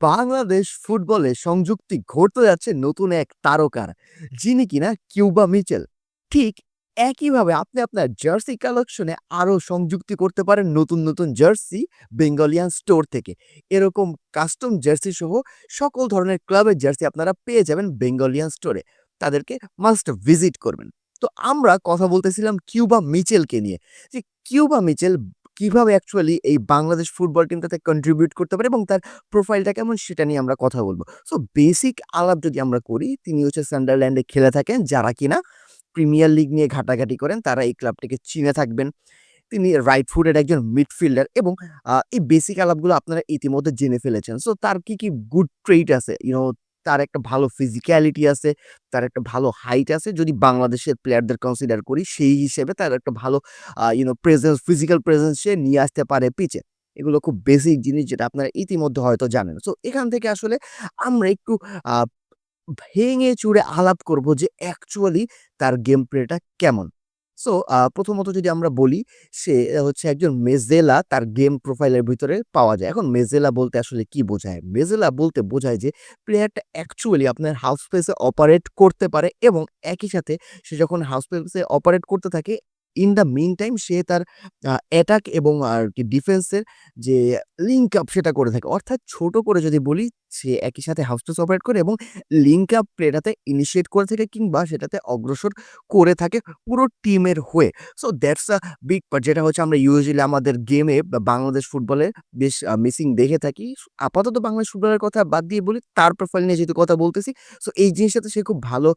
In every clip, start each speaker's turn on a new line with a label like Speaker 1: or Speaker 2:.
Speaker 1: বাংলাদেশ ফুটবলে সংযুক্তি ঘটতে যাচ্ছে নতুন এক তারকার, যিনি কিনা কিউবা মিচেল। ঠিক একইভাবে আপনি আপনার জার্সি কালেকশনে আরও সংযুক্তি করতে পারেন নতুন, নতুন জার্সি বেঙ্গলিয়ান স্টোর থেকে। এরকম কাস্টম জার্সি সহ সকল ধরনের ক্লাবের জার্সি আপনারা পেয়ে যাবেন বেঙ্গলিয়ান স্টোরে। তাদেরকে মাস্ট ভিজিট করবেন। তো আমরা কথা বলতেছিলাম কিউবা মিচেলকে নিয়ে। যে কিউবা মিচেল কীভাবে অ্যাকচুয়ালি এই বাংলাদেশ ফুটবল টিমটাতে কন্ট্রিবিউট করতে পারে এবং তার প্রোফাইলটা কেমন সেটা নিয়ে আমরা কথা বলব সো বেসিক আলাপ যদি আমরা করি, তিনি হচ্ছে সান্ডারল্যান্ডে খেলে থাকেন। যারা কিনা প্রিমিয়ার লিগ নিয়ে ঘাটাঘাটি করেন তারা এই ক্লাবটিকে চিনে থাকবেন। তিনি রাইট ফুটেড একজন মিডফিল্ডার এবং এই বেসিক আলাপগুলো আপনারা ইতিমধ্যে জেনে ফেলেছেন। সো তার কি, কি গুড ট্রেইট আছে, ইউ নো তার একটা ভালো ফিজিক্যালিটি আছে, তার একটা ভালো হাইট আছে। যদি বাংলাদেশের প্লেয়ারদের কনসিডার করি সেই হিসেবে তার একটা ভালো আ you know presence, physical presence সে নিয়ে আসতে পারে পিচে। এগুলো খুব বেসিক জিনিস যেটা আপনারা ইতিমধ্যে হয়তো জানেন। সো এখান থেকে আসলে আমরা একটু ভেঙে চুরে আলাপ করব যে অ্যাকচুয়ালি তার গেম প্লেটা কেমন। সো প্রথমত যদি আমরা বলি, সে হচ্ছে একজন মেজেলা, তার গেম প্রোফাইলের ভিতরে পাওয়া যায়। এখন মেজেলা বলতে আসলে কি বোঝায়? মেজেলা বলতে বোঝায় যে, প্লেয়ারটা অ্যাকচুয়ালি আপনার হাউস স্পেসে অপারেট করতে পারে এবং একই সাথে সে যখন হাউস স্পেসে অপারেট করতে থাকে ইন দ্য মিন টাইম সে তার অ্যাটাক এবং আর কি ডিফেন্সের যে লিঙ্ক আপ সেটা করে থাকে। অর্থাৎ ছোট করে যদি বলি সে একই সাথে হাফ স্পেস অপারেট করে এবং লিঙ্ক আপ প্লেটাতে ইনিশিয়েট করে থাকে কিংবা সেটাতে অগ্রসর করে থাকে পুরো টিমের হয়ে। So that's a big part যেটা হচ্ছে আমরা ইউজুয়ালি আমাদের গেমে বাংলাদেশ ফুটবলে বেশ মিসিং দেখে থাকি। আপাতত বাংলাদেশ ফুটবলের কথা বাদ দিয়ে বলি, তার প্রোফাইল নিয়ে যেহেতু কথা বলতেছি, সো এই জিনিসটাতে সে খুব ভালো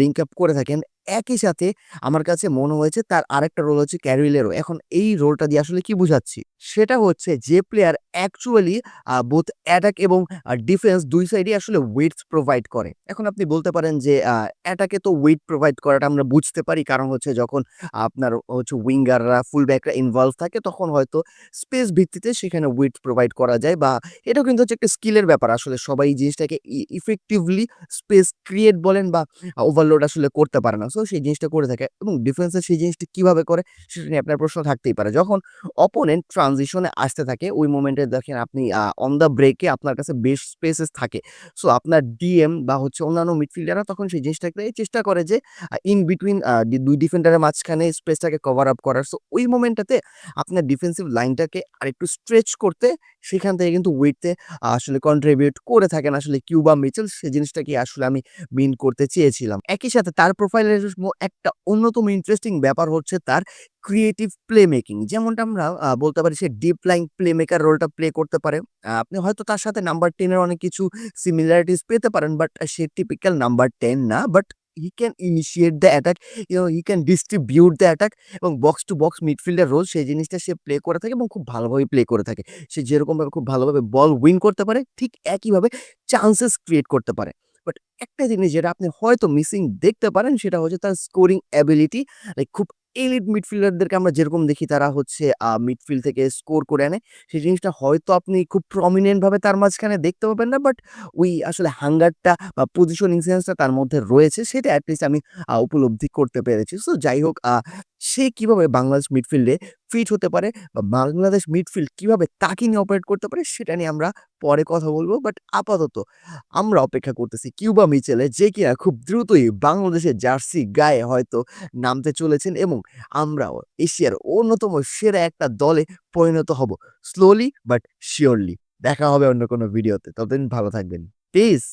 Speaker 1: লিঙ্ক আপ করে থাকেন। একই সাথে আমার কাছে মনে হয়েছে তার আরেকটা রোল হচ্ছে ক্যারিলেরও এখন এই রোলটা দিয়ে আসলে কি বুঝাচ্ছি? সেটা হচ্ছে যে প্লেয়ার অ্যাকচুয়ালি বোথ অ্যাটাক এবং ডিফেন্স ২ সাইডেই আসলে ওয়েটস প্রোভাইড করে। এখন আপনি বলতে পারেন যে অ্যাটাকে তো ওয়েট প্রোভাইড করাটা আমরা বুঝতে পারি। কারণ হচ্ছে যখন আপনার হচ্ছে উইঙ্গাররা, ফুল ব্যাকরা ইনভলভ থাকে তখন হয়তো স্পেস ভিত্তিতে সেখানে ওয়েট প্রোভাইড করা যায় বা এটাও কিন্তু হচ্ছে একটা স্কিলের ব্যাপার। আসলে সবাই জিনিসটাকে ইফেক্টিভলি স্পেস ক্রিয়েট বলেন বা ওভারলোড আসলে করতে পারে না। সো সেই জিনিসটা করে থাকে এবং ডিফেন্সে সেই জিনিসটা কীভাবে করে সেটা নিয়ে আপনার প্রশ্ন থাকতেই পারে। যখন অপোনেন্ট ট্রানজিশনে আসতে থাকে ওই মোমেন্টে দেখেন আপনি অন দ্য ব্রেকে আপনার কাছে বেশ স্পেসেস থাকে। সো আপনার ডিএম বা হচ্ছে অন্যান্য মিডফিল্ডাররা তখন সেই জিনিসটাকে চেষ্টা করে যে ইন বিটুইন দুই ডিফেন্ডারের মাঝখানে স্পেসটাকে কভার আপ করার। সো ওই মোমেন্টটাতে আপনার ডিফেন্সিভ লাইনটাকে আরেকটু স্ট্রেচ করতে সেখান থেকে কিন্তু ওয়েটে আসলে কন্ট্রিবিউট করে থাকেন আসলে কিউবা মিচেল। সেই জিনিসটাকে আসলে আমি মিন করতে চেয়েছিলাম। একই সাথে তার প্রোফাইলের একটা অন্যতম ইন্টারেস্টিং ব্যাপার হচ্ছে তার ক্রিয়েটিভ প্লে মেকিং। যেমনটা আমরা বলতে পারি সে ডিপ লাইং প্লে মেকার রোলটা প্লে করতে পারে। আপনি হয়তো তার সাথে নাম্বার টেনের অনেক কিছু সিমিলারিটিস পেতে পারেন বাট সে টিপিক্যাল নাম্বার টেন না। But he can initiate the attack, you he can distribute the attack এবং box to box midfielder role সেই জিনিসটা সে প্লে করে থাকে এবং খুব ভালোভাবে প্লে করে থাকে। সে যেরকমভাবে খুব ভালোভাবে বল উইন করতে পারে ঠিক একইভাবে চান্সেস ক্রিয়েট করতে পারে। বাট একটা জিনিস যেটা আপনি হয়তো মিসিং দেখতে পারেন সেটা হচ্ছে তার স্কোরিং অ্যাবিলিটি। লাইক খুব এলিট মিডফিল্ডারদেরকে আমরা যেরকম দেখি, তারা হচ্ছে মিডফিল্ড থেকে স্কোর করে আনে। সেই জিনিসটা হয়তো আপনি খুব প্রমিনেন্টভাবে তার মাঝখানে দেখতে পাবেন না। বাট ওই আসলে হাঙ্গারটা বা পজিশন ইনসিডেন্সটা তার মধ্যে রয়েছে, সেটা অ্যাটলিস্ট লিস্ট আমি উপলব্ধি করতে পেরেছি। সো যাই হোক সে কীভাবে বাংলাদেশ মিডফিল্ডে ফিট হতে পারে বা বাংলাদেশ মিডফিল্ড কীভাবে তাকে নিয়ে অপারেট করতে পারে সেটা নিয়ে আমরা পরে কথা বলব বাট আপাতত আমরা অপেক্ষা করতেছি কিউবা মিচেলে, যে কিনা খুব দ্রুতই বাংলাদেশের জার্সি গায়ে হয়তো নামতে চলেছেন এবং আমরাও এশিয়ার অন্যতম সেরা একটা দলে পরিণত হব। স্লোলি বাট শিওরলি দেখা হবে অন্য কোনো ভিডিওতে। ততদিন ভালো থাকবেন। পিস।